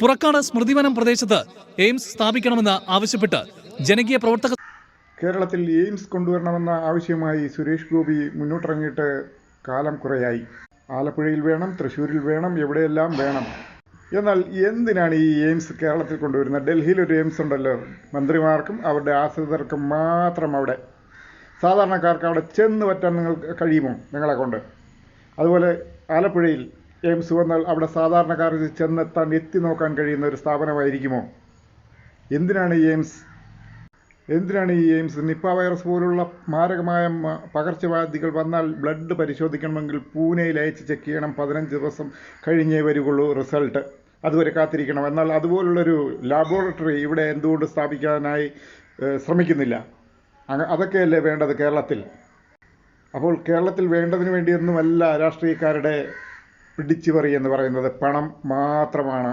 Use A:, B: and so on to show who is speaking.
A: പുറക്കാട് സ്മൃതിവനം പ്രദേശത്ത് എയിംസ് സ്ഥാപിക്കണമെന്ന് ആവശ്യപ്പെട്ട് ജനകീയ പ്രവർത്തക
B: കേരളത്തിൽ എയിംസ് കൊണ്ടുവരണമെന്ന ആവശ്യമായി സുരേഷ് ഗോപി മുന്നോട്ടിറങ്ങിയിട്ട് കാലം കുറയായി. ആലപ്പുഴയിൽ വേണം തൃശ്ശൂരിൽ വേണം എവിടെയെല്ലാം വേണം. എന്നാൽ എന്തിനാണ് ഈ എയിംസ് കേരളത്തിൽ കൊണ്ടുവരുന്നത്? ഡൽഹിയിൽ ഒരു എയിംസ് ഉണ്ടല്ലോ. മന്ത്രിമാർക്കും അവരുടെ ആശ്രിതർക്കും മാത്രം അവിടെ. സാധാരണക്കാർക്ക് അവിടെ ചെന്ന് പറ്റാൻ നിങ്ങൾക്ക് കഴിയുമോ നിങ്ങളെ കൊണ്ട്? അതുപോലെ ആലപ്പുഴയിൽ എയിംസ് വന്നാൽ അവിടെ സാധാരണക്കാർക്ക് ചെന്നെത്താൻ എത്തി നോക്കാൻ കഴിയുന്ന ഒരു സ്ഥാപനമായിരിക്കുമോ? എന്തിനാണ് ഈ എയിംസ് എന്തിനാണ് ഈ എയിംസ് നിപ്പ വൈറസ് പോലുള്ള മാരകമായ പകർച്ചവ്യാധികൾ വന്നാൽ ബ്ലഡ് പരിശോധിക്കണമെങ്കിൽ പൂനെയിൽ അയച്ച് ചെക്ക് ചെയ്യണം. പതിനഞ്ച് ദിവസം കഴിഞ്ഞേ വരികയുള്ളൂ റിസൾട്ട്. അതുവരെ കാത്തിരിക്കണം. എന്നാൽ അതുപോലുള്ളൊരു ലാബോറട്ടറി ഇവിടെ എന്തുകൊണ്ട് സ്ഥാപിക്കാനായി ശ്രമിക്കുന്നില്ല? അതൊക്കെയല്ലേ വേണ്ടത് കേരളത്തിൽ? അപ്പോൾ കേരളത്തിൽ വേണ്ടതിന് വേണ്ടിയൊന്നുമല്ല രാഷ്ട്രീയക്കാരുടെ പിടിച്ചുപറി എന്ന് പറയുന്നത് പണം മാത്രമാണ്.